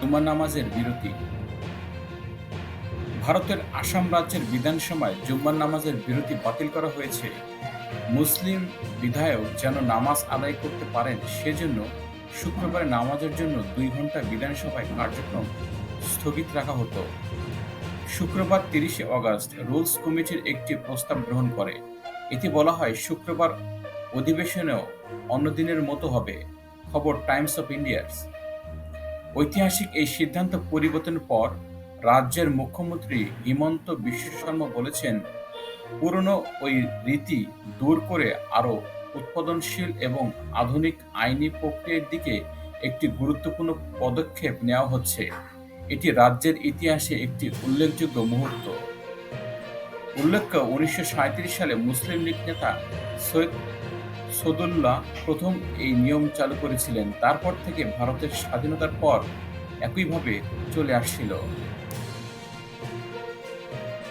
জুমার নামাজের বিরতি। ভারতের আসাম রাজ্যের বিধানসভায় জুম্মার নামাজের বিরতি বাতিল করা হয়েছে। মুসলিম বিধায়ক যেন নামাজ আদায় করতে পারেন, সেজন্য শুক্রবারে নামাজের জন্য দুই ঘণ্টা বিধানসভায় কার্যক্রম স্থগিত রাখা হতো। শুক্রবার তিরিশে অগস্ট রুলস কমিটির একটি প্রস্তাব গ্রহণ করে। এতে বলা হয়, শুক্রবার অধিবেশনেও অন্য দিনের মতো হবে। খবর টাইমস অফ ইন্ডিয়ার্স ঐতিহাসিক এই সিদ্ধান্ত পরিবর্তনের পর রাজ্যের মুখ্যমন্ত্রী হিমন্ত বিশ্ব শর্মা বলেছেন, পুরনো ওই রীতি দূর করে আরও উৎপাদনশীল এবং আধুনিক আইনি প্রক্রিয়ার দিকে একটি গুরুত্বপূর্ণ পদক্ষেপ নেওয়া হচ্ছে। এটি রাজ্যের ইতিহাসে একটি উল্লেখযোগ্য মুহূর্ত। উল্লেখ্য, উনিশশো সাঁইত্রিশ সালে মুসলিম লীগ নেতা সৈয়দ সদুল্লাহ প্রথম এই নিয়ম চালু করেছিলেন। তারপর থেকে ভারতের স্বাধীনতার পর একইভাবে চলে আসছিল।